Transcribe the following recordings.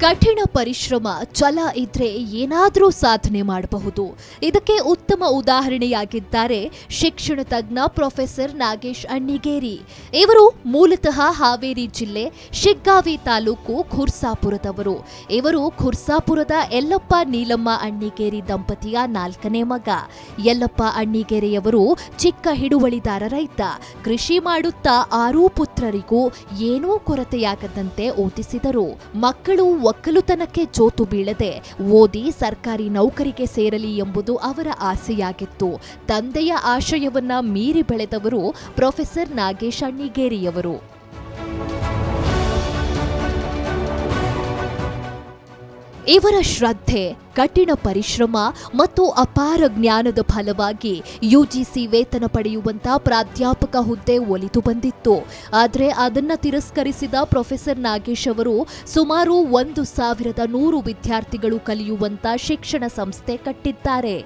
ಕಠಿಣ ಪರಿಶ್ರಮ, ಛಲ ಇದ್ರೆ ಏನಾದರೂ ಸಾಧನೆ ಮಾಡಬಹುದು. ಇದಕ್ಕೆ ಉತ್ತಮ ಉದಾಹರಣೆಯಾಗಿದ್ದಾರೆ ಶಿಕ್ಷಣ ತಜ್ಞ ಪ್ರೊಫೆಸರ್ ನಾಗೇಶ್ ಅಣ್ಣಿಗೇರಿ. ಇವರು ಮೂಲತಃ ಹಾವೇರಿ ಜಿಲ್ಲೆ ಶಿಗ್ಗಾವಿ ತಾಲೂಕು ಖುರ್ಸಾಪುರದವರು. ಇವರು ಖುರ್ಸಾಪುರದ ಯಲ್ಲಪ್ಪ ನೀಲಮ್ಮ ಅಣ್ಣಿಗೇರಿ ದಂಪತಿಯ ನಾಲ್ಕನೇ ಮಗ. ಯಲ್ಲಪ್ಪ ಅಣ್ಣಿಗೇರಿಯವರು ಚಿಕ್ಕ ಹಿಡುವಳಿದಾರ ರೈತ. ಕೃಷಿ ಮಾಡುತ್ತಾ ಆರೂ ಪುತ್ರರಿಗೂ ಏನೂ ಕೊರತೆಯಾಗದಂತೆ ಓದಿಸಿದರು. ಮಕ್ಕಳು ಒಕ್ಕಲುತನಕ್ಕೆ ಜೋತು ಬೀಳದೆ ಓದಿ ಸರ್ಕಾರಿ ನೌಕರಿಗೆ ಸೇರಲಿ ಎಂಬುದು ಅವರ ಆಸೆಯಾಗಿತ್ತು. ತಂದೆಯ ಆಶಯವನ್ನ ಮೀರಿ ಬೆಳೆದವರು ಪ್ರೊಫೆಸರ್ ನಾಗೇಶ್ ಅಣ್ಣಿಗೇರಿಯವರು. ಇವರ ಶ್ರದ್ಧೆ ಕಠಿಣ ಪರಿಶ್ರಮ ಮತ್ತು ಅಪಾರ ಜ್ಞಾನದ ಫಲವಾಗಿ ಯುಜಿಸಿ ವೇತನ ಪಡೆಯುವಂತ ಪ್ರಾಧ್ಯಾಪಕ ಹುದ್ದೆ ಒಲಿದು ಬಂದಿತ್ತು. ಆದರೆ ಅದನ್ನು ತಿರಸ್ಕರಿಸಿದ ಪ್ರೊಫೆಸರ್ ನಾಗೇಶ್ ಅವರು, ಸುಮಾರು ಒಂದು ಸಾವಿರದ ನೂರು ವಿದ್ಯಾರ್ಥಿಗಳು ಕಲಿಯುವಂತ ಶಿಕ್ಷಣ ಸಂಸ್ಥೆ ಕಟ್ಟಿದ್ದಾರೆ.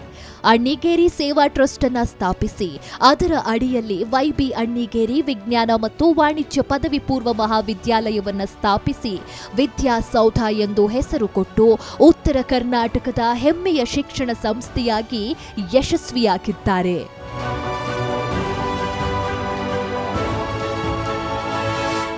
ಅಣ್ಣಿಗೇರಿ ಸೇವಾ ಟ್ರಸ್ಟ್ ಅನ್ನ ಸ್ಥಾಪಿಸಿ, ಅದರ ಅಡಿಯಲ್ಲಿ ವೈಬಿ ಅಣ್ಣಿಗೇರಿ ವಿಜ್ಞಾನ ಮತ್ತು ವಾಣಿಜ್ಯ ಪದವಿ ಪೂರ್ವ ಮಹಾವಿದ್ಯಾಲಯವನ್ನು ಸ್ಥಾಪಿಸಿ ವಿದ್ಯಾಸೌಧ ಎಂದು ಹೆಸರು ಕೊಟ್ಟು ಉತ್ತರ ಕರ್ನಾಟಕದ ಹೆಮ್ಮೆಯ ಶಿಕ್ಷಣ ಸಂಸ್ಥೆಯಾಗಿ ಯಶಸ್ವಿಯಾಗಿದ್ದಾರೆ.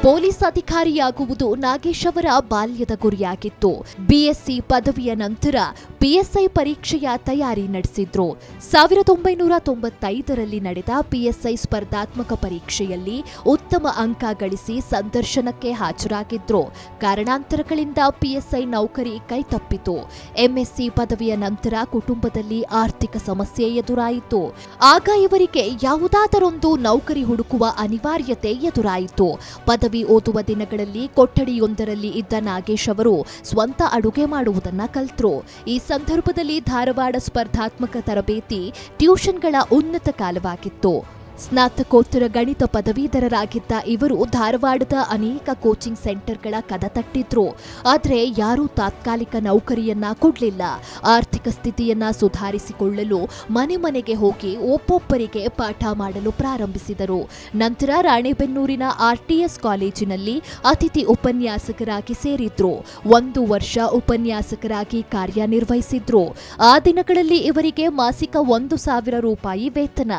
ಪೊಲೀಸ್ ಅಧಿಕಾರಿಯಾಗುವುದು ನಾಗೇಶ್ ಅವರ ಬಾಲ್ಯದ ಗುರಿಯಾಗಿತ್ತು. ಬಿಎಸ್ಸಿ ಪದವಿಯ ನಂತರ ಪಿಎಸ್ಐ ಪರೀಕ್ಷೆಯ ತಯಾರಿ ನಡೆಸಿದ್ರು. ಸಾವಿರದ ಒಂಬೈನೂರ ತೊಂಬತ್ತೈದರಲ್ಲಿ ನಡೆದ ಪಿಎಸ್ಐ ಸ್ಪರ್ಧಾತ್ಮಕ ಪರೀಕ್ಷೆಯಲ್ಲಿ ಉತ್ತಮ ಅಂಕ ಗಳಿಸಿ ಸಂದರ್ಶನಕ್ಕೆ ಹಾಜರಾಗಿದ್ರು. ಕಾರಣಾಂತರಗಳಿಂದ ಪಿಎಸ್ಐ ನೌಕರಿ ಕೈತಪ್ಪಿತು. ಎಂಎಸ್ಸಿ ಪದವಿಯ ನಂತರ ಕುಟುಂಬದಲ್ಲಿ ಆರ್ಥಿಕ ಸಮಸ್ಯೆ ಎದುರಾಯಿತು. ಆಗ ಇವರಿಗೆ ಯಾವುದಾದರೊಂದು ನೌಕರಿ ಹುಡುಕುವ ಅನಿವಾರ್ಯತೆ ಎದುರಾಯಿತು. ಪದವಿ ಓದುವ ದಿನಗಳಲ್ಲಿ ಕೊಠಡಿಯೊಂದರಲ್ಲಿ ಇದ್ದ ನಾಗೇಶ್ ಅವರು ಸ್ವಂತ ಅಡುಗೆ ಮಾಡುವುದನ್ನ ಕಲ್ತರು. ಈ ಸಂದರ್ಭದಲ್ಲಿ ಧಾರವಾಡ ಸ್ಪರ್ಧಾತ್ಮಕ ತರಬೇತಿ ಟ್ಯೂಷನ್ಗಳ ಉನ್ನತ ಕಾಲವಾಗಿತ್ತು. ಸ್ನಾತಕೋತ್ತರ ಗಣಿತ ಪದವೀಧರರಾಗಿದ್ದ ಇವರು ಧಾರವಾಡದ ಅನೇಕ ಕೋಚಿಂಗ್ ಸೆಂಟರ್ಗಳ ಕದ ತಟ್ಟಿದ್ರು. ಆದರೆ ಯಾರೂ ತಾತ್ಕಾಲಿಕ ನೌಕರಿಯನ್ನ ಕೊಡಲಿಲ್ಲ. ಆರ್ಥಿಕ ಸ್ಥಿತಿಯನ್ನ ಸುಧಾರಿಸಿಕೊಳ್ಳಲು ಮನೆ ಮನೆಗೆ ಹೋಗಿ ಒಬ್ಬೊಬ್ಬರಿಗೆ ಪಾಠ ಮಾಡಲು ಪ್ರಾರಂಭಿಸಿದರು. ನಂತರ ರಾಣೆಬೆನ್ನೂರಿನ ಆರ್ಟಿಎಸ್ ಕಾಲೇಜಿನಲ್ಲಿ ಅತಿಥಿ ಉಪನ್ಯಾಸಕರಾಗಿ ಸೇರಿದ್ರು. ಒಂದು ವರ್ಷ ಉಪನ್ಯಾಸಕರಾಗಿ ಕಾರ್ಯನಿರ್ವಹಿಸಿದ್ರು. ಆ ದಿನಗಳಲ್ಲಿ ಇವರಿಗೆ ಮಾಸಿಕ ಒಂದು ಸಾವಿರ ರೂಪಾಯಿ ವೇತನ.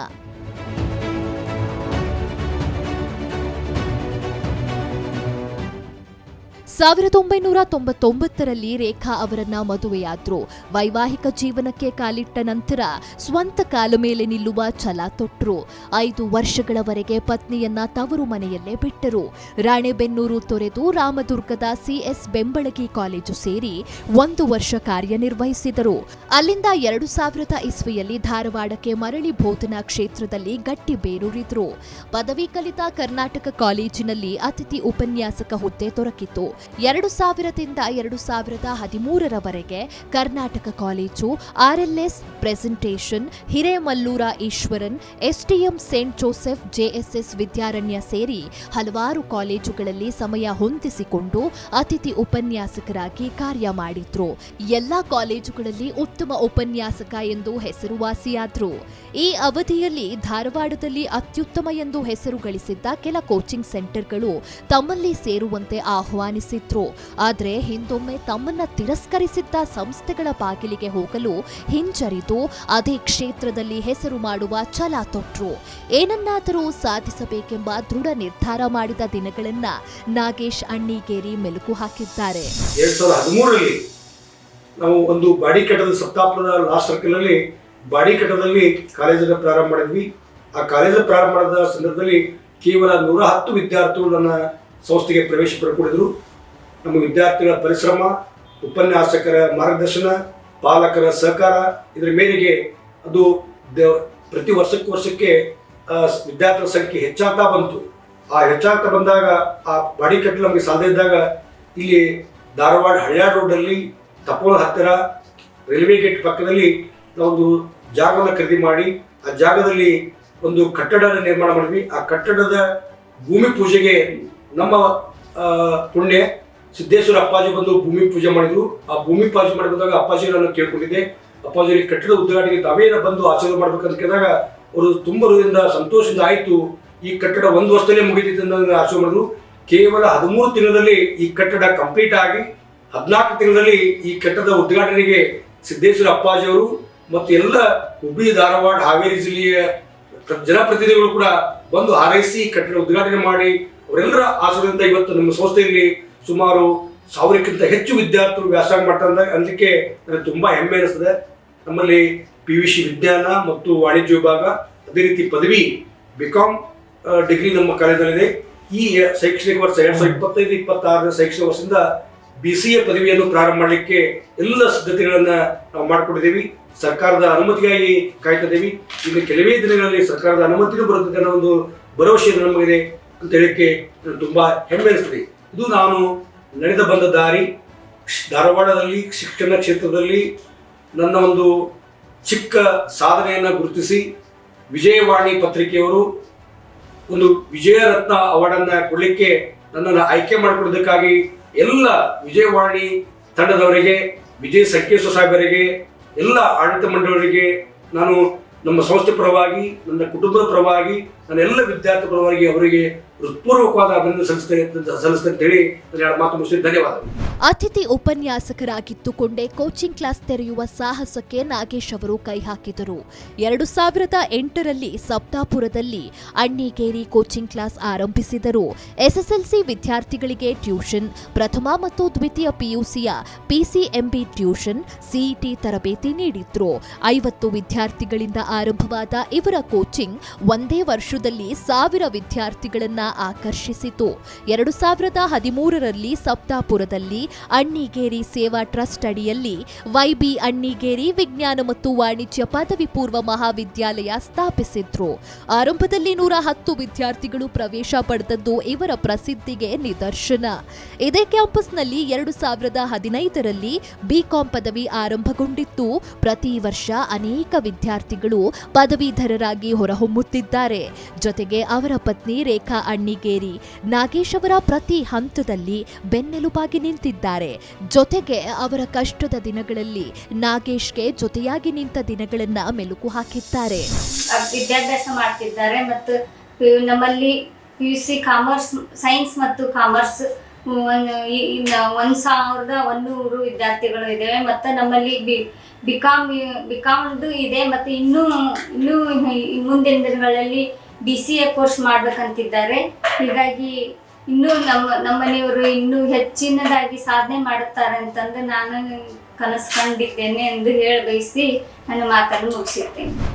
ಸಾವಿರದ ಒಂಬೈನೂರ ತೊಂಬತ್ತೊಂಬತ್ತರಲ್ಲಿ ರೇಖಾ ಅವರನ್ನ ಮದುವೆಯಾದ್ರು. ವೈವಾಹಿಕ ಜೀವನಕ್ಕೆ ಕಾಲಿಟ್ಟ ನಂತರ ಸ್ವಂತ ಕಾಲ ಮೇಲೆ ನಿಲ್ಲುವ ಛಲ ತೊಟ್ಟರು ಐದು ವರ್ಷಗಳವರೆಗೆ ಪತ್ನಿಯನ್ನ ತವರು ಮನೆಯಲ್ಲೇ ಬಿಟ್ಟರು. ರಾಣೆಬೆನ್ನೂರು ತೊರೆದು ರಾಮದುರ್ಗದ ಸಿಎಸ್ ಬೆಂಬಳಗಿ ಕಾಲೇಜು ಸೇರಿ ಒಂದು ವರ್ಷ ಕಾರ್ಯನಿರ್ವಹಿಸಿದರು. ಅಲ್ಲಿಂದ ಎರಡು ಸಾವಿರದ ಇಸ್ವಿಯಲ್ಲಿ ಧಾರವಾಡಕ್ಕೆ ಮರಳಿ ಬೋಧನಾ ಕ್ಷೇತ್ರದಲ್ಲಿ ಗಟ್ಟಿ ಬೇರೂರಿದ್ರು. ಪದವಿ ಕಲಿತ ಕರ್ನಾಟಕ ಕಾಲೇಜಿನಲ್ಲಿ ಅತಿಥಿ ಉಪನ್ಯಾಸಕ ಹುದ್ದೆ ದೊರಕಿತು ಎರಡು ಸಾವಿರದಿಂದ ಎರಡು ಸಾವಿರದ ಹದಿಮೂರರವರೆಗೆ Karnataka college, RLS presentation, Hiremallur Ishwaran STM Saint Joseph, JSS Vidyaranya ಸೇರಿ ಹಲವಾರು ಕಾಲೇಜುಗಳಲ್ಲಿ ಸಮಯ ಹೊಂದಿಸಿಕೊಂಡು ಅತಿಥಿ ಉಪನ್ಯಾಸಕರಾಗಿ ಕಾರ್ಯ ಮಾಡಿದ್ರು. ಎಲ್ಲಾ ಕಾಲೇಜುಗಳಲ್ಲಿ ಉತ್ತಮ ಉಪನ್ಯಾಸಕ ಎಂದು ಹೆಸರುವಾಸಿಯಾದ್ರು. ಈ ಅವಧಿಯಲ್ಲಿ ಧಾರವಾಡದಲ್ಲಿ ಅತ್ಯುತ್ತಮ ಎಂದು ಹೆಸರು ಗಳಿಸಿದ್ದ ಕೆಲ ಕೋಚಿಂಗ್ ಸೆಂಟರ್ಗಳು ತಮ್ಮಲ್ಲಿ ಸೇರುವಂತೆ ಆಹ್ವಾನಿಸಿದ್ರು ಆದರೆ ಹಿಂದೊಮ್ಮೆ ತಮ್ಮನ್ನ ತಿರಸ್ಕರಿಸಿದ್ದ ಸಂಸ್ಥೆಗಳ ಬಾಗಿಲಿಗೆ ಹೋಗಲು ಹಿಂಜರಿದು ಅದೇ ಕ್ಷೇತ್ರದಲ್ಲಿ ಹೆಸರು ಮಾಡುವ ಛಲ ತೊಟ್ರು. ಏನನ್ನಾದರೂ ಸಾಧಿಸಬೇಕೆಂಬ ದೃಢ ನಿರ್ಧಾರ ಮಾಡಿದ ದಿನಗಳನ್ನ ನಾಗೇಶ್ ಅಣ್ಣಿಗೇರಿ ಮೆಲುಕು ಹಾಕಿದ್ದಾರೆ. ನಾವು ಒಂದು ಬಾಡಿ ಕಟ್ಟದ ಸಪ್ತಾಪುರದ ಲಾಸ್ಟ್ ಸರ್ಕಲಲ್ಲಿ ಬಾಡಿ ಕಟ್ಟದಲ್ಲಿ ಕಾಲೇಜನ್ನು ಪ್ರಾರಂಭ ಮಾಡಿದ್ವಿ. ಆ ಕಾಲೇಜ್ ಪ್ರಾರಂಭ ಮಾಡಿದ ಸಂದರ್ಭದಲ್ಲಿ ಕೇವಲ ನೂರ ಹತ್ತು ವಿದ್ಯಾರ್ಥಿಗಳು ನನ್ನ ಸಂಸ್ಥೆಗೆ ಪ್ರವೇಶ ಪಡ್ಕೊಂಡಿದ್ರು ನಮ್ಮ ವಿದ್ಯಾರ್ಥಿಗಳ ಪರಿಶ್ರಮ, ಉಪನ್ಯಾಸಕರ ಮಾರ್ಗದರ್ಶನ, ಪಾಲಕರ ಸಹಕಾರ, ಇದರ ಮೇರೆಗೆ ಅದು ದ- ಪ್ರತಿ ವರ್ಷಕ್ಕೆ ವರ್ಷಕ್ಕೆ ವಿದ್ಯಾರ್ಥಿಗಳ ಸಂಖ್ಯೆ ಹೆಚ್ಚಾಗ್ತಾ ಬಂತು. ಆ ಹೆಚ್ಚಾಗ್ತಾ ಬಂದಾಗ, ಆ ಬಾಡಿ ಕಟ್ಟಲು ನಮಗೆ ಸಾಧ್ಯ ಇದ್ದಾಗ, ಇಲ್ಲಿ ಧಾರವಾಡ ಹಳ್ಳಾ ರೋಡಲ್ಲಿ ತಪೋಳ ಹತ್ತಿರ, ರೈಲ್ವೆ ಗೇಟ್ ಪಕ್ಕದಲ್ಲಿ ನಾವೊಂದು ಜಾಗವನ್ನು ಖರೀದಿ ಮಾಡಿ, ಆ ಜಾಗದಲ್ಲಿ ಒಂದು ಕಟ್ಟಡ ನಿರ್ಮಾಣ ಮಾಡಿದ್ವಿ. ಆ ಕಟ್ಟಡದ ಭೂಮಿ ಪೂಜೆಗೆ ನಮ್ಮ ಪುಣ್ಯ ಸಿದ್ದೇಶ್ವರ ಅಪ್ಪಾಜಿ ಬಂದು ಭೂಮಿ ಪೂಜೆ ಮಾಡಿದ್ರು. ಆ ಭೂಮಿ ಪೂಜೆ ಮಾಡಿ ಬಂದಾಗ ಅಪ್ಪಾಜಿ ನಾನು ಕೇಳ್ಕೊಂಡಿದ್ದೆ. ಅಪ್ಪಾಜಿ ಕಟ್ಟಡ ಉದ್ಘಾಟನೆಗೆ ತಾವೇ ಬಂದು ಆಚರಣೆ ಮಾಡ್ಬೇಕಂತ ಕೇಳಿದಾಗ ಅವರು ತುಂಬ ಹೃದಯದಿಂದ ಸಂತೋಷದಿಂದ ಆಯಿತು. ಈ ಕಟ್ಟಡ ಒಂದು ವರ್ಷದಲ್ಲೇ ಮುಗಿದಿತ್ತು ಅಂತ ಆಚರಣೆ ಮಾಡಿದ್ರು. ಕೇವಲ ಹದಿಮೂರು ತಿಂಗಳಲ್ಲಿ ಈ ಕಟ್ಟಡ ಕಂಪ್ಲೀಟ್ ಆಗಿ ಹದಿನಾಲ್ಕು ತಿಂಗಳಲ್ಲಿ ಈ ಕಟ್ಟಡದ ಉದ್ಘಾಟನೆಗೆ ಸಿದ್ದೇಶ್ವರ ಅಪ್ಪಾಜಿಯವರು ಮತ್ತು ಎಲ್ಲ ಹುಬ್ಬಳ್ಳಿ, ಧಾರವಾಡ, ಹಾವೇರಿ ಜಿಲ್ಲೆಯ ಜನಪ್ರತಿನಿಧಿಗಳು ಕೂಡ ಬಂದು ಹಾರೈಸಿ ಕಟ್ಟಡ ಉದ್ಘಾಟನೆ ಮಾಡಿ ಅವರೆಲ್ಲರ ಆಶ್ರಯದಿಂದ ಇವತ್ತು ನಮ್ಮ ಸಂಸ್ಥೆಯಲ್ಲಿ ಸುಮಾರು ಸಾವಿರಕ್ಕಿಂತ ಹೆಚ್ಚು ವಿದ್ಯಾರ್ಥಿಗಳು ವ್ಯಾಸಂಗ ಮಾಡ್ತಾರೆ ಅದಕ್ಕೆ ನನಗೆ ತುಂಬಾ ಹೆಮ್ಮೆ ಅನಿಸ್ತದೆ. ನಮ್ಮಲ್ಲಿ ಪಿ ವಿ ಸಿ ವಿಜ್ಞಾನ ಮತ್ತು ವಾಣಿಜ್ಯ ವಿಭಾಗ ಅದೇ ರೀತಿ ಪದವಿ ಬಿ ಕಾಮ್ ಡಿಗ್ರಿ ನಮ್ಮ ಕಾಲೇಜಲ್ಲಿದೆ. ಈ ಶೈಕ್ಷಣಿಕ ವರ್ಷ ಎರಡು ಸಾವಿರದ ಇಪ್ಪತ್ತೈದು ಇಪ್ಪತ್ತಾರನೇ ಶೈಕ್ಷಣಿಕ ವರ್ಷದಿಂದ ಬಿ ಸಿ ಎ ಪದವಿಯನ್ನು ಪ್ರಾರಂಭ ಮಾಡಲಿಕ್ಕೆ ಎಲ್ಲ ಸಿದ್ಧತೆಗಳನ್ನು ನಾವು ಮಾಡಿಕೊಂಡಿದ್ದೀವಿ ಸರ್ಕಾರದ ಅನುಮತಿಗಾಗಿ ಕಾಯ್ತಿದ್ದೀವಿ ಇನ್ನು ಕೆಲವೇ ದಿನಗಳಲ್ಲಿ ಸರ್ಕಾರದ ಅನುಮತಿಯೂ ಬರುತ್ತದೆ ಅನ್ನೋ ಒಂದು ಭರವಸೆ ನಮಗಿದೆ ಅಂತ ಹೇಳಿಕ್ಕೆ ತುಂಬಾ ಹೆಮ್ಮೆ ಅನಿಸ್ತದೆ. ಇದು ನಾನು ನಡೆದ ಬಂದ ದಾರಿ. ಧಾರವಾಡದಲ್ಲಿ, ಶಿಕ್ಷಣ ಕ್ಷೇತ್ರದಲ್ಲಿ ನನ್ನ ಒಂದು ಚಿಕ್ಕ ಸಾಧನೆಯನ್ನು ಗುರುತಿಸಿ ವಿಜಯವಾಣಿ ಪತ್ರಿಕೆಯವರು ಒಂದು ವಿಜಯರತ್ನ ಅವಾರ್ಡನ್ನು ಕೊಡಲಿಕ್ಕೆ ನನ್ನನ್ನು ಆಯ್ಕೆ ಮಾಡಿಕೊಡೋದಕ್ಕಾಗಿ ಎಲ್ಲ ವಿಜಯವಾಣಿ ತಂಡದವರಿಗೆ, ವಿಜಯ್ ಸಂಕೇಶ್ವರ ಸಾಹೇಬರಿಗೆ, ಎಲ್ಲ ಆಡಳಿತ ಮಂಡಳಿಯವರಿಗೆ ನಾನು ನಮ್ಮ ಸಂಸ್ಥೆ ಪರವಾಗಿ, ನನ್ನ ಕುಟುಂಬದ ಪರವಾಗಿ ನನ್ನ ಎಲ್ಲ ವಿದ್ಯಾರ್ಥಿ ಪರವಾಗಿ ಅವರಿಗೆ ಹೃತ್ಪೂರ್ವಕವಾದ ಅಭಿನಂದನೆ ಸಲ್ಲಿಸ್ತೇನೆ ಸಲ್ಲಿಸ್ತೇನೆ ಹೇಳಿ ಎರಡು ಮಾತು ಮುಗಿಸಿ ಧನ್ಯವಾದಗಳು. ಅತಿಥಿ ಉಪನ್ಯಾಸಕರಾಗಿದ್ದುಕೊಂಡೇ ಕೋಚಿಂಗ್ ಕ್ಲಾಸ್ ತೆರೆಯುವ ಸಾಹಸಕ್ಕೆ ನಾಗೇಶ್ ಅವರು ಕೈ ಹಾಕಿದರು. ಎರಡು ಸಾವಿರದ ಎಂಟರಲ್ಲಿ ಸಪ್ತಾಪುರದಲ್ಲಿ ಅಣ್ಣಿಗೇರಿ ಕೋಚಿಂಗ್ ಕ್ಲಾಸ್ ಆರಂಭಿಸಿದರು. ಎಸ್ಎಸ್ಎಲ್ಸಿ ವಿದ್ಯಾರ್ಥಿಗಳಿಗೆ ಟ್ಯೂಷನ್ ಪ್ರಥಮ ಮತ್ತು ದ್ವಿತೀಯ ಪಿಯುಸಿಯ ಪಿಸಿಎಂಬಿ ಟ್ಯೂಷನ್ ಸಿಇಟಿ ತರಬೇತಿ ನೀಡಿದ್ರು. ಐವತ್ತು ವಿದ್ಯಾರ್ಥಿಗಳಿಂದ ಆರಂಭವಾದ ಇವರ ಕೋಚಿಂಗ್ ಒಂದೇ ವರ್ಷದಲ್ಲಿ ಸಾವಿರ ವಿದ್ಯಾರ್ಥಿಗಳನ್ನ ಆಕರ್ಷಿಸಿತು. ಎರಡು ಸಾವಿರದ ಹದಿಮೂರರಲ್ಲಿ ಸಪ್ತಾಪುರದಲ್ಲಿ ಅಣ್ಣಿಗೇರಿ ಸೇವಾ ಟ್ರಸ್ಟ್ ಅಡಿಯಲ್ಲಿ ವೈಬಿ ಅಣ್ಣಿಗೇರಿ ವಿಜ್ಞಾನ ಮತ್ತು ವಾಣಿಜ್ಯ ಪದವಿ ಪೂರ್ವ ಮಹಾವಿದ್ಯಾಲಯ ಸ್ಥಾಪಿಸಿದ್ರು. ಆರಂಭದಲ್ಲಿ ನೂರ ಹತ್ತು ವಿದ್ಯಾರ್ಥಿಗಳು ಪ್ರವೇಶ ಪಡೆದದ್ದು ಇವರ ಪ್ರಸಿದ್ಧಿಗೆ ನಿದರ್ಶನ. ಇದೇ ಕ್ಯಾಂಪಸ್ನಲ್ಲಿ ಎರಡು ಸಾವಿರದ ಹದಿನೈದರಲ್ಲಿ ಬಿಕಾಂ ಪದವಿ ಆರಂಭಗೊಂಡಿತ್ತು. ಪ್ರತಿ ವರ್ಷ ಅನೇಕ ವಿದ್ಯಾರ್ಥಿಗಳು ಪದವೀಧರರಾಗಿ ಹೊರಹೊಮ್ಮುತ್ತಿದ್ದಾರೆ. ಜೊತೆಗೆ ಅವರ ಪತ್ನಿ ರೇಖಾ ಅಣ್ಣಿಗೇರಿ ನಾಗೇಶ್ ಅವರ ಪ್ರತಿ ಹಂತದಲ್ಲಿ ಬೆನ್ನೆಲುಬಾಗಿ ನಿಂತಿದ್ದಾರೆ. ಜೊತೆಗೆ ಅವರ ಕಷ್ಟದ ದಿನಗಳಲ್ಲಿ ನಾಗೇಶ್ಗೆ ಜೊತೆಯಾಗಿ ನಿಂತ ದಿನಗಳನ್ನ ಮೆಲುಕು ಹಾಕಿದ್ದಾರೆ. ವಿದ್ಯಾಭ್ಯಾಸ ಮಾಡ್ತಿದ್ದಾರೆ ಮತ್ತು ನಮ್ಮಲ್ಲಿ ಯು ಸಿ ಕಾಮರ್ಸ್, ಸೈನ್ಸ್ ಮತ್ತು ಕಾಮರ್ಸ್ ಒಂದು ಸಾವಿರದ ಒಂದೂರು ವಿದ್ಯಾರ್ಥಿಗಳು ಇದ್ದೇವೆ ಮತ್ತು ನಮ್ಮಲ್ಲಿ ಬಿ ಕಾಮ್, ಬಿ ಕಾಮ್ದು ಇದೆ ಮತ್ತು ಇನ್ನೂ ಇನ್ನೂ ಮುಂದಿನ ದಿನಗಳಲ್ಲಿ ಬಿ ಸಿ ಎ ಕೋರ್ಸ್ ಮಾಡ್ಬೇಕಂತಿದ್ದಾರೆ. ಹೀಗಾಗಿ ಇನ್ನೂ ನಮ್ಮ ನಮ್ಮನೆಯವರು ಇನ್ನೂ ಹೆಚ್ಚಿನದಾಗಿ ಸಾಧನೆ ಮಾಡುತ್ತಾರೆ ಅಂತಂದು ನಾನು ಕನಸ್ಕೊಂಡಿದ್ದೇನೆ ಎಂದು ಹೇಳಿ ಬಯಸಿ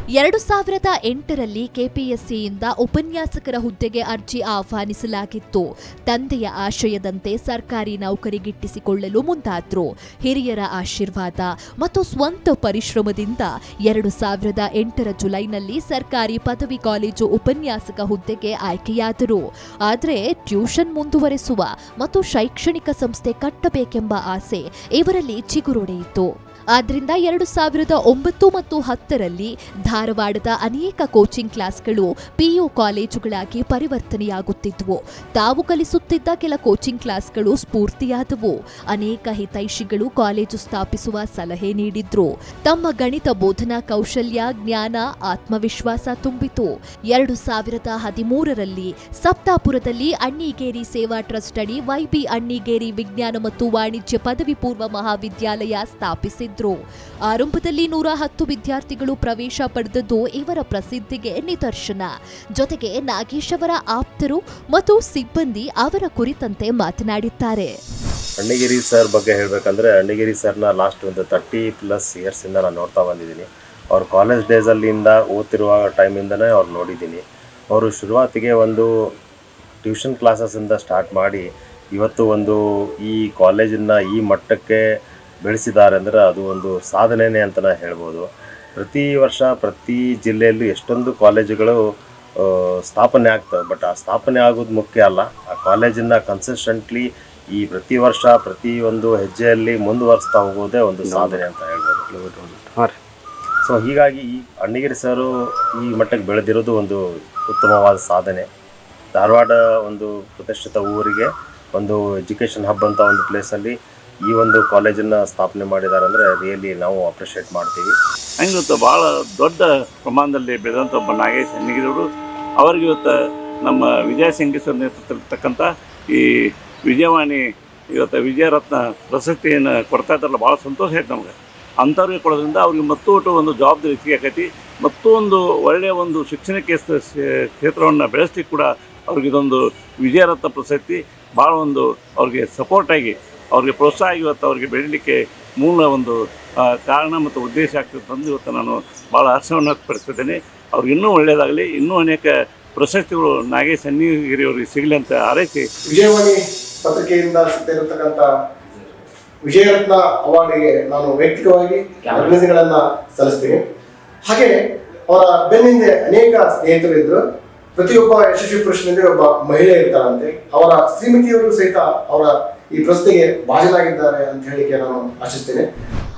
ಎರಡು ಸಾವಿರದ ಎಂಟರಲ್ಲಿ ಕೆಪಿಎಸ್ಸಿಯಿಂದ ಉಪನ್ಯಾಸಕರ ಹುದ್ದೆಗೆ ಅರ್ಜಿ ಆಹ್ವಾನಿಸಲಾಗಿತ್ತು. ತಂದೆಯ ಆಶಯದಂತೆ ಸರ್ಕಾರಿ ನೌಕರಿಗಿಟ್ಟಿಸಿಕೊಳ್ಳಲು ಮುಂದಾದ್ರು. ಹಿರಿಯರ ಆಶೀರ್ವಾದ ಮತ್ತು ಸ್ವಂತ ಪರಿಶ್ರಮದಿಂದ ಎರಡು ಸಾವಿರದ ಎಂಟರ ಜುಲೈನಲ್ಲಿ ಸರ್ಕಾರಿ ಪದವಿ ಕಾಲೇಜು ಉಪನ್ಯಾಸಕ ಹುದ್ದೆಗೆ ಆಯ್ಕೆಯಾದರು. ಆದರೆ ಟ್ಯೂಷನ್ ಮುಂದುವರೆಸುವ ಮತ್ತು ಶೈಕ್ಷಣಿಕ ಸಂಸ್ಥೆ ಕಟ್ಟಬೇಕೆಂಬ ಆಸೆ ಇವರಲ್ಲಿ ಚಿಗುರೊಡೆಯಿತು. ಆದ್ರಿಂದ ಎರಡು ಸಾವಿರದ ಒಂಬತ್ತು ಮತ್ತು ಹತ್ತರಲ್ಲಿ ಧಾರವಾಡದ ಅನೇಕ ಕೋಚಿಂಗ್ ಕ್ಲಾಸ್ಗಳು ಪಿಯು ಕಾಲೇಜುಗಳಾಗಿ ಪರಿವರ್ತನೆಯಾಗುತ್ತಿದ್ವು. ತಾವು ಕಲಿಸುತ್ತಿದ್ದ ಕೆಲ ಕೋಚಿಂಗ್ ಕ್ಲಾಸ್ಗಳು ಸ್ಫೂರ್ತಿಯಾದವು. ಅನೇಕ ಹಿತೈಷಿಗಳು ಕಾಲೇಜು ಸ್ಥಾಪಿಸುವ ಸಲಹೆ ನೀಡಿದ್ರು. ತಮ್ಮ ಗಣಿತ ಬೋಧನಾ ಕೌಶಲ್ಯ, ಜ್ಞಾನ, ಆತ್ಮವಿಶ್ವಾಸ ತುಂಬಿತು. ಎರಡು ಸಾವಿರದ ಹದಿಮೂರರಲ್ಲಿ ಸಪ್ತಾಪುರದಲ್ಲಿ ಅಣ್ಣಿಗೇರಿ ಸೇವಾ ಟ್ರಸ್ಟ್ ಅಡಿ ವೈಬಿ ಅಣ್ಣಿಗೇರಿ ವಿಜ್ಞಾನ ಮತ್ತು ವಾಣಿಜ್ಯ ಪದವಿ ಪೂರ್ವ ಮಹಾವಿದ್ಯಾಲಯ ಸ್ಥಾಪಿಸಿದ್ರು ಆರಂಭದಲ್ಲಿ ನೂರ ಹತ್ತು ವಿದ್ಯಾರ್ಥಿಗಳು ಪ್ರವೇಶ ಪಡೆದದ್ದು ಇವರ ಪ್ರಸಿದ್ಧಿಗೆ ನಿದರ್ಶನ. ಜೊತೆಗೆ ನಾಗೇಶ್ ಅವರ ಆಪ್ತರು ಮತ್ತು ಸಿಬ್ಬಂದಿ ಅವರ ಕುರಿತಂತೆ ಮಾತನಾಡಿದ್ದಾರೆ. ಅಣ್ಣಗಿರಿ ಸರ್ ಬಗ್ಗೆ ಹೇಳಬೇಕಂದ್ರೆ ಅಣ್ಣಗಿರಿ ಸರ್ನ ಲಾಸ್ಟ್ ಒಂದು ತರ್ಟಿ ಪ್ಲಸ್ ಇಯರ್ಸಿಂದ ನಾನು ನೋಡ್ತಾ ಬಂದಿದ್ದೀನಿ. ಅವ್ರ ಕಾಲೇಜ್ ಡೇಸಲ್ಲಿಂದ ಓದ್ತಿರುವ ಟೈಮಿಂದನೇ ಅವ್ರು ನೋಡಿದ್ದೀನಿ. ಅವರು ಶುರುವಾತಿಗೆ ಒಂದು ಟ್ಯೂಷನ್ ಕ್ಲಾಸಸ್ಸಿಂದ ಸ್ಟಾರ್ಟ್ ಮಾಡಿ ಇವತ್ತು ಒಂದು ಈ ಕಾಲೇಜನ್ನು ಈ ಮಟ್ಟಕ್ಕೆ ಬೆಳೆಸಿದ್ದಾರೆ ಅಂದರೆ ಅದು ಒಂದು ಸಾಧನೆಯೇ ಅಂತ ನಾ ಹೇಳ್ಬೋದು. ಪ್ರತಿ ವರ್ಷ ಪ್ರತಿ ಜಿಲ್ಲೆಯಲ್ಲೂ ಎಷ್ಟೊಂದು ಕಾಲೇಜುಗಳು ಸ್ಥಾಪನೆ ಆಗ್ತವೆ. ಬಟ್ ಆ ಸ್ಥಾಪನೆ ಆಗೋದು ಮುಖ್ಯ ಅಲ್ಲ. ಆ ಕಾಲೇಜನ್ನು ಕನ್ಸಿಸ್ಟೆಂಟ್ಲಿ ಈ ಪ್ರತಿ ವರ್ಷ ಪ್ರತಿ ಒಂದು ಹೆಜ್ಜೆಯಲ್ಲಿ ಮುಂದುವರಿಸ್ತಾ ಹೋಗೋದೇ ಒಂದು ಸಾಧನೆ ಅಂತ ಹೇಳ್ಬೋದು. ಹಾಂ ಸೊ ಹೀಗಾಗಿ ಈ ಅಣ್ಣಿಗಿರಿ ಸರು ಈ ಮಟ್ಟಕ್ಕೆ ಬೆಳೆದಿರೋದು ಒಂದು ಉತ್ತಮವಾದ ಸಾಧನೆ. ಧಾರವಾಡ ಒಂದು ಪ್ರತಿಷ್ಠಿತ ಊರಿಗೆ ಒಂದು ಎಜುಕೇಷನ್ ಹಬ್ ಅಂತ ಒಂದು ಪ್ಲೇಸಲ್ಲಿ ಈ ಒಂದು ಕಾಲೇಜನ್ನು ಸ್ಥಾಪನೆ ಮಾಡಿದ್ದಾರೆ ಅಂದರೆ ರಿಯಲಿ ನಾವು ಅಪ್ರಿಷಿಯೇಟ್ ಮಾಡ್ತೀವಿ. ಹಂಗೆ ಇವತ್ತು ಭಾಳ ದೊಡ್ಡ ಪ್ರಮಾಣದಲ್ಲಿ ಬೆಳೆದಂಥ ಒಬ್ಬ ನಾಗೇಶ್ ಹೆಣ್ಣಿಗಿರವರು ಅವ್ರಿಗೆ ಇವತ್ತು ನಮ್ಮ ವಿಜಯ ಸಂಗೀಶ್ವರ ನೇತೃತ್ವದಲ್ಲಿರ್ತಕ್ಕಂಥ ಈ ವಿಜಯವಾಣಿ, ಇವತ್ತು ವಿಜಯರತ್ನ ಪ್ರಶಸ್ತಿಯನ್ನು ಕೊಡ್ತಾ ಇದ್ದಾರಲ್ಲ ಭಾಳ ಸಂತೋಷ ಆಯ್ತು ನಮಗೆ. ಅಂಥವ್ರಿಗೆ ಕೊಡೋದ್ರಿಂದ ಅವ್ರಿಗೆ ಮತ್ತೊಟ್ಟು ಒಂದು ಜವಾಬ್ದಾರಿ ಸಿಗಕೈತಿ ಮತ್ತೊಂದು ಒಳ್ಳೆಯ ಒಂದು ಶಿಕ್ಷಣ ಕ್ಷೇತ್ರವನ್ನು ಬೆಳೆಸ್ಲಿಕ್ಕೆ ಕೂಡ ಅವ್ರಿಗೆ ಇದೊಂದು ವಿಜಯರತ್ನ ಪ್ರಶಸ್ತಿ ಭಾಳ ಒಂದು ಅವ್ರಿಗೆ ಸಪೋರ್ಟಾಗಿ ಅವ್ರಿಗೆ ಪ್ರೋತ್ಸಾಹ ಇವತ್ತು ಅವ್ರಿಗೆ ಬೆಳೀಲಿಕ್ಕೆ ಮೂಲ ಒಂದು ಕಾರಣ ಮತ್ತು ಉದ್ದೇಶ ಆಗ್ತದೆ ತಂದು ಇವತ್ತು ನಾನು ಭಾಳ ಹರ್ಷವನ್ನು ವ್ಯಕ್ತಪಡಿಸ್ತಿದ್ದೇನೆ. ಅವ್ರಿಗೆ ಇನ್ನೂ ಒಳ್ಳೆಯದಾಗಲಿ ಇನ್ನೂ ಅನೇಕ ಪ್ರಶಸ್ತಿಗಳು ನಾಗೇಶ್ ಅನ್ನಿಗಿರಿ ಅವರಿಗೆ ಸಿಗಲಿ ಅಂತ ಹಾರೈಸಿ ವಿಜಯವಾಣಿ ಪತ್ರಿಕೆಯಿಂದ ಸಿಗ್ತಿರತಕ್ಕಂಥ ವಿಜಯರತ್ನ ಅವಾರ್ಡಿಗೆ ನಾನು ವೈಯಕ್ತಿಕವಾಗಿ ಅಭಿನಂದನೆಗಳನ್ನು ಸಲ್ಲಿಸ್ತೀನಿ. ಹಾಗೆ ಅವರ ಬೆನ್ನಿಂದೆ ಅನೇಕ ಸ್ನೇಹಿತರು ಇದ್ರು ಪ್ರತಿಯೊಬ್ಬ ಯಶಸ್ವಿ ಪುರುಷನಿಂದ ಒಬ್ಬ ಮಹಿಳೆ ಇರ್ತಾರಂತೆ ಅವರ ಶ್ರೀಮತಿಯವರು ಸಹಿತ ಅವರ ಈ ಪ್ರಶ್ನೆಗೆ ಭಾಜನಾಗಿದ್ದಾರೆ ಅಂತ ಹೇಳಿಕೆ ನಾನು ಆಶಿಸ್ತೇನೆ.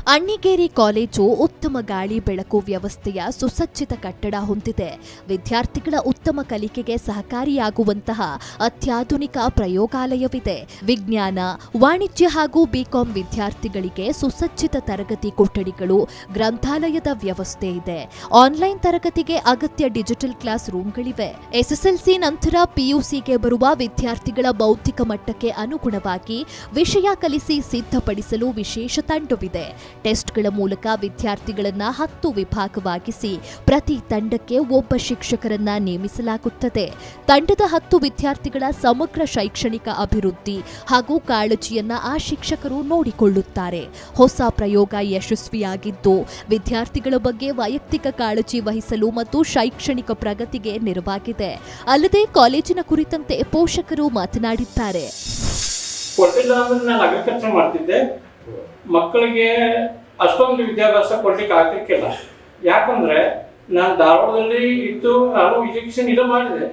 ಅಣ್ಣಿಗೇರಿ ಕಾಲೇಜು ಉತ್ತಮ ಗಾಳಿ ಬೆಳಕು ವ್ಯವಸ್ಥೆಯ ಸುಸಜ್ಜಿತ ಕಟ್ಟಡ ಹೊಂದಿದೆ. ವಿದ್ಯಾರ್ಥಿಗಳ ಉತ್ತಮ ಕಲಿಕೆಗೆ ಸಹಕಾರಿಯಾಗುವಂತಹ ಅತ್ಯಾಧುನಿಕ ಪ್ರಯೋಗಾಲಯವಿದೆ. ವಿಜ್ಞಾನ, ವಾಣಿಜ್ಯ ಹಾಗೂ ಬಿಕಾಂ ವಿದ್ಯಾರ್ಥಿಗಳಿಗೆ ಸುಸಜ್ಜಿತ ತರಗತಿ ಕೊಠಡಿಗಳು, ಗ್ರಂಥಾಲಯದ ವ್ಯವಸ್ಥೆ ಇದೆ. ಆನ್ಲೈನ್ ತರಗತಿಗೆ ಅಗತ್ಯ ಡಿಜಿಟಲ್ ಕ್ಲಾಸ್ ರೂಮ್ಗಳಿವೆ. ಎಸ್ಎಸ್ಎಲ್ಸಿ ನಂತರ ಪಿಯುಸಿಗೆ ಬರುವ ವಿದ್ಯಾರ್ಥಿಗಳ ಬೌದ್ಧಿಕ ಮಟ್ಟಕ್ಕೆ ಅನುಗುಣವಾಗಿ ವಿಷಯ ಕಲಿಸಿ ಸಿದ್ಧಪಡಿಸಲು ವಿಶೇಷ ತಂಡವಿದೆ. ಟೆಸ್ಟ್ಗಳ ಮೂಲಕ ವಿದ್ಯಾರ್ಥಿಗಳನ್ನು ಹತ್ತು ವಿಭಾಗವಾಗಿಸಿ ಪ್ರತಿ ತಂಡಕ್ಕೆ ಒಬ್ಬ ಶಿಕ್ಷಕರನ್ನ ನೇಮಿಸಲಾಗುತ್ತದೆ. ತಂಡದ ಹತ್ತು ವಿದ್ಯಾರ್ಥಿಗಳ ಸಮಗ್ರ ಶೈಕ್ಷಣಿಕ ಅಭಿವೃದ್ಧಿ ಹಾಗೂ ಕಾಳಜಿಯನ್ನ ಆ ಶಿಕ್ಷಕರು ನೋಡಿಕೊಳ್ಳುತ್ತಾರೆ. ಹೊಸ ಪ್ರಯೋಗ ಯಶಸ್ವಿಯಾಗಿದ್ದು, ವಿದ್ಯಾರ್ಥಿಗಳ ಬಗ್ಗೆ ವೈಯಕ್ತಿಕ ಕಾಳಜಿ ವಹಿಸಲು ಮತ್ತು ಶೈಕ್ಷಣಿಕ ಪ್ರಗತಿಗೆ ನೆರವಾಗಿದೆ. ಅಲ್ಲದೆ ಕಾಲೇಜಿನ ಕುರಿತಂತೆ ಪೋಷಕರು ಮಾತನಾಡಿದ್ದಾರೆ. ಮಕ್ಕಳಿಗೆ ಅಷ್ಟೊಂದು ವಿದ್ಯಾಭ್ಯಾಸ ಕೊಡ್ಲಿಕ್ಕೆ ಆಗ್ತಿಕ್ಕಿಲ್ಲ ಯಾಕಂದ್ರೆ ನಾನು ಧಾರವಾಡದಲ್ಲಿ ಇದ್ದು ನಾನು ಎಜುಕೇಶನ್ ಇದು ಮಾಡಿದೆ.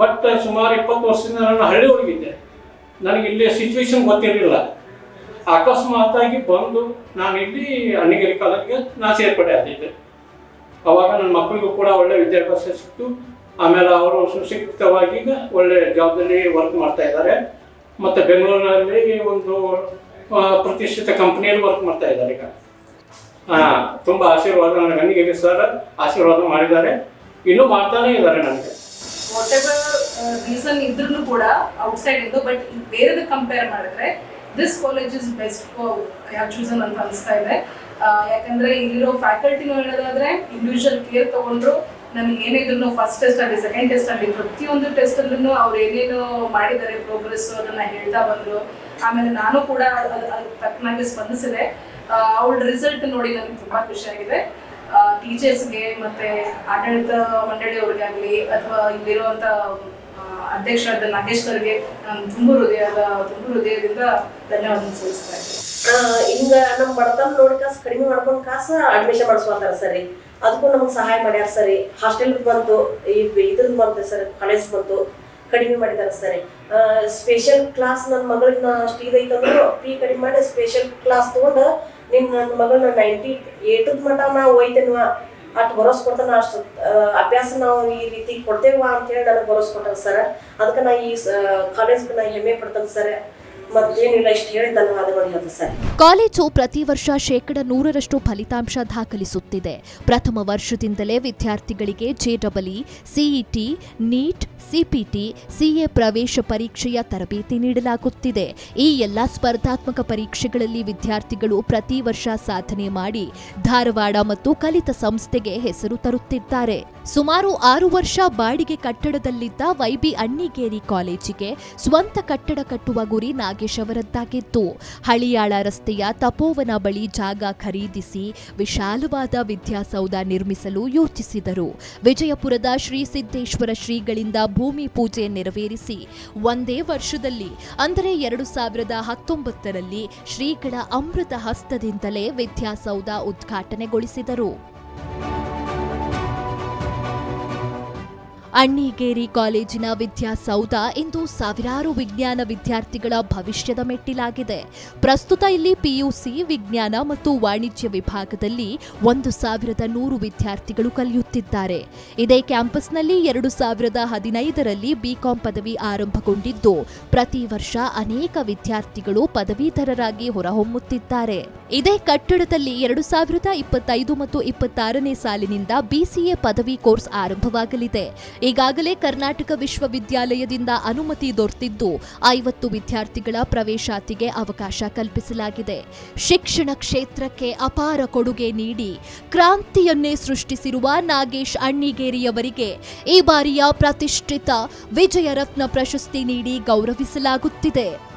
ಬಟ್ ಸುಮಾರು ಇಪ್ಪತ್ತು ವರ್ಷದಿಂದ ನಾನು ಹಳ್ಳಿ ಹೋಗಿದ್ದೆ. ನನಗೆ ಇಲ್ಲಿ ಸಿಚುವೇಶನ್ ಗೊತ್ತಿರಲಿಲ್ಲ. ಅಕಸ್ಮಾತಾಗಿ ಬಂದು ನಾನು ಇಲ್ಲಿ ಅಣ್ಣಿಗೇರಿ ಕಾಲೇಜ್ಗೆ ನಾನು ಸೇರ್ಪಡೆ ಆಗಿದ್ದೆ ಅವಾಗ ನನ್ನ ಮಕ್ಕಳಿಗೂ ಕೂಡ ಒಳ್ಳೆ ವಿದ್ಯಾಭ್ಯಾಸ ಸಿಕ್ತು. ಆಮೇಲೆ ಅವರು ಸುಶಿಕ್ಷಿತವಾಗಿ ಒಳ್ಳೆ ಜಾಬ್ದಲ್ಲಿ ವರ್ಕ್ ಮಾಡ್ತಾ ಇದ್ದಾರೆ. ಮತ್ತು ಬೆಂಗಳೂರಿನಲ್ಲಿ ಒಂದು ಪ್ರತಿಷ್ಠಿತ ಕಂಪನಿಯಲ್ಲಿ ವರ್ಕ್ ಮಾಡ್ತಾ ಇದ್ದಾರೆ ಈಗ. ಹಾ ತುಂಬಾ ಆಶೀರ್ವಾದ ನನಗೆ ಸರ್ ಆಶೀರ್ವಾದ ಮಾಡಿದ್ದಾರೆ. ಇನ್ನು ಮಾಡ್ತಾನೆ ಇದ್ದಾರೆ ನನಗೆ. ವಾಟ್ ರೀಸನ್ ಇದ್ರೂ ಕೂಡ ಔಟ್ಸೈಡ್ ಇಂದು ಬಟ್ ಬೇರೆದ ಕಂಪೇರ್ ಮಾಡಿದ್ರೆ this college is best for ಯಾವ ಚೂಸನ್ ಅಂತ ಅನಿಸ್ತಾ ಇದೆ. ಯಾಕಂದ್ರೆ ಇಲ್ಲಿರೋ ಫ್ಯಾಕಲ್ಟಿನೂ ಹೇಳೋದಾದ್ರೆ ಇಂಡಿವಿಜುವಲ್ ಕೇರ್ ತಗೊಂಡ್ರು ನಮಗೆ ಏನಿದ್ರು ಫಸ್ಟ್ ಟೆಸ್ಟ್ ಆಗಲಿ ಸೆಕೆಂಡ್ ಟೆಸ್ಟ್ ಆಗಲಿ ಪ್ರತಿಯೊಂದು ಟೆಸ್ಟ್ ಅಲ್ಲೂ ಅವ್ರು ಏನೇನು ಮಾಡಿದ್ದಾರೆ ಪ್ರೋಗ್ರೆಸ್ ಅದನ್ನ ಹೇಳ್ತಾ ಬಂದ್ರು. ಆಮೇಲೆ ನಾನು ಕೂಡ ತಕ್ಕನಾಗಿ ಸ್ಪಂದಿಸಿದೆ. ಅವಳ ರಿಸಲ್ಟ್ ನೋಡಿ ನನಗೆ ತುಂಬಾ ಖುಷಿಯಾಗಿದೆ ಟೀಚರ್ಸ್ಗೆ ಮತ್ತೆ ಆಡಳಿತ ಮಂಡಳಿಯವ್ರಿಗಾಗಲಿ ಅಥವಾ ಇಲ್ಲಿರುವಂತ ಅಧ್ಯಕ್ಷರಾದ ನಾಗೇಶ್ ಸರ್ಗೆ ನಾನು ತುಂಬ ಹೃದಯದ, ತುಂಬ ಹೃದಯದಿಂದ ಧನ್ಯವಾದ ಸಲ್ಲಿಸ್ತಾ ಇದ್ದೀನಿ. ಹಿಂಗ ನಮ್ಮ ಬಡತನ ನೋಡಿ ಕಾಸು ಕಡಿಮೆ ಮಾಡ್ಕೊಂಡು ಕಾಸು ಅಡ್ಮಿಷನ್ ಮಾಡಿಸ್ಕೊಂತಾರ ಸರಿ ಅದಕ್ಕೂ ನಮ್ಗೆ ಸಹಾಯ ಮಾಡ್ಯಾರ ಸರಿ. ಹಾಸ್ಟೆಲ್ ಬಂತು ಈ ಇದ್ರದ್ದು ಬಂತು ಸರ್ ಕಾಲೇಜ್ ಬಂತು ಕಡಿಮೆ ಮಾಡಿದಾರ ಸರಿ. ಸ್ಪೆಷಲ್ ಕ್ಲಾಸ್ ನನ್ನ ಮಗಳಿಗೆ ನಾ ಅಷ್ಟು ಇದೈತಂದ್ರು ಫೀ ಕಡಿಮೆ ಮಾಡಿ ಸ್ಪೆಷಲ್ ಕ್ಲಾಸ್ ತೊಗೊಂಡು ನಿನ್ನ ನನ್ನ ಮಗಳನ್ನ ನೈಂಟಿ ಏಟದ ಮಟ್ಟ ನಾವು ಒಯ್ತೇನ್ವ ಅಷ್ಟು ಭರೋಸೆ ಕೊಡ್ತಾನೆ, ಅಷ್ಟು ಅಭ್ಯಾಸ ನಾವು ಈ ರೀತಿ ಕೊಡ್ತೇವ ಅಂತೇಳಿ ನನಗೆ ಭರೋಸೆ ಕೊಟ್ಟಾರ ಸರ್. ಅದಕ್ಕೆ ನಾ ಈ ಕಾಲೇಜ್ಗೆ ನಾ ಹೆಮ್ಮೆ ಪಡ್ತೇನೆ ಸರ್. ಕಾಲೇಜು ಪ್ರತಿ ವರ್ಷ ಶೇಕಡ ನೂರರಷ್ಟು ಫಲಿತಾಂಶ ದಾಖಲಿಸುತ್ತಿದೆ. ಪ್ರಥಮ ವರ್ಷದಿಂದಲೇ ವಿದ್ಯಾರ್ಥಿಗಳಿಗೆ ಜೆಡಬ್ಲ್ಇ ಸಿಇಟಿ, ನೀಟ್, ಸಿಪಿಟಿ, ಸಿಎ ಪ್ರವೇಶ ಪರೀಕ್ಷೆಯ ತರಬೇತಿ ನೀಡಲಾಗುತ್ತಿದೆ. ಈ ಎಲ್ಲ ಸ್ಪರ್ಧಾತ್ಮಕ ಪರೀಕ್ಷೆಗಳಲ್ಲಿ ವಿದ್ಯಾರ್ಥಿಗಳು ಪ್ರತಿ ವರ್ಷ ಸಾಧನೆ ಮಾಡಿ ಧಾರವಾಡ ಮತ್ತು ಕಲಿತ ಸಂಸ್ಥೆಗೆ ಹೆಸರು ತರುತ್ತಿದ್ದಾರೆ. ಸುಮಾರು ಆರು ವರ್ಷ ಬಾಡಿಗೆ ಕಟ್ಟಡದಲ್ಲಿದ್ದ ವೈಬಿ ಅಣ್ಣಿಗೇರಿ ಕಾಲೇಜಿಗೆ ಸ್ವಂತ ಕಟ್ಟಡ ಕಟ್ಟುವ ಗುರಿ ನಾಗೇಶ್ ಹಳಿಯಾಳ ರಸ್ತೆಯ ತಪೋವನ ಬಳಿ ಜಾಗ ಖರೀದಿಸಿ ವಿಶಾಲವಾದ ವಿದ್ಯಾಸೌಧ ನಿರ್ಮಿಸಲು ಯೋಚಿಸಿದರು. ವಿಜಯಪುರದ ಶ್ರೀ ಸಿದ್ದೇಶ್ವರ ಶ್ರೀಗಳಿಂದ ಭೂಮಿ ಪೂಜೆ ನೆರವೇರಿಸಿ, ಒಂದೇ ವರ್ಷದಲ್ಲಿ, ಅಂದರೆ ಎರಡು ಸಾವಿರದ ಹತ್ತೊಂಬತ್ತರಲ್ಲಿ ಶ್ರೀಗಳ ಅಮೃತ ಹಸ್ತದಿಂದಲೇ ವಿದ್ಯಾಸೌಧ ಉದ್ಘಾಟನೆಗೊಳಿಸಿದರು. ಅಣ್ಣಿಗೇರಿ ಕಾಲೇಜಿನ ವಿದ್ಯಾಸೌಧ ಇಂದು ಸಾವಿರಾರು ವಿಜ್ಞಾನ ವಿದ್ಯಾರ್ಥಿಗಳ ಭವಿಷ್ಯದ ಮೆಟ್ಟಿಲಾಗಿದೆ. ಪ್ರಸ್ತುತ ಇಲ್ಲಿ ಪಿಯುಸಿ ವಿಜ್ಞಾನ ಮತ್ತು ವಾಣಿಜ್ಯ ವಿಭಾಗದಲ್ಲಿ ಒಂದು ಸಾವಿರದ ನೂರು ವಿದ್ಯಾರ್ಥಿಗಳು ಕಲಿಯುತ್ತಿದ್ದಾರೆ. ಇದೇ ಕ್ಯಾಂಪಸ್ನಲ್ಲಿ ಎರಡು ಸಾವಿರದ ಹದಿನೈದರಲ್ಲಿ ಬಿಕಾಂ ಪದವಿ ಆರಂಭಗೊಂಡಿದ್ದು, ಪ್ರತಿ ವರ್ಷ ಅನೇಕ ವಿದ್ಯಾರ್ಥಿಗಳು ಪದವೀಧರರಾಗಿ ಹೊರಹೊಮ್ಮುತ್ತಿದ್ದಾರೆ. ಇದೇ ಕಟ್ಟಡದಲ್ಲಿ ಎರಡು ಸಾವಿರದ ಇಪ್ಪತ್ತೈದು ಮತ್ತು ಇಪ್ಪತ್ತಾರನೇ ಸಾಲಿನಿಂದ ಬಿಸಿಎ ಪದವಿ ಕೋರ್ಸ್ ಆರಂಭವಾಗಲಿದೆ. ಈಗಾಗಲೇ ಕರ್ನಾಟಕ ವಿಶ್ವವಿದ್ಯಾಲಯದಿಂದ ಅನುಮತಿ ದೊರೆತಿದ್ದು ಐವತ್ತು ವಿದ್ಯಾರ್ಥಿಗಳ ಪ್ರವೇಶಾತಿಗೆ ಅವಕಾಶ ಕಲ್ಪಿಸಲಾಗಿದೆ. ಶಿಕ್ಷಣ ಕ್ಷೇತ್ರಕ್ಕೆ ಅಪಾರ ಕೊಡುಗೆ ನೀಡಿ ಕ್ರಾಂತಿಯನ್ನೇ ಸೃಷ್ಟಿಸಿರುವ ನಾಗೇಶ್ ಅಣ್ಣಿಗೇರಿಯವರಿಗೆ ಈ ಬಾರಿಯ ಪ್ರತಿಷ್ಠಿತ ವಿಜಯರತ್ನ ಪ್ರಶಸ್ತಿ ನೀಡಿ ಗೌರವಿಸಲಾಗುತ್ತಿದೆ.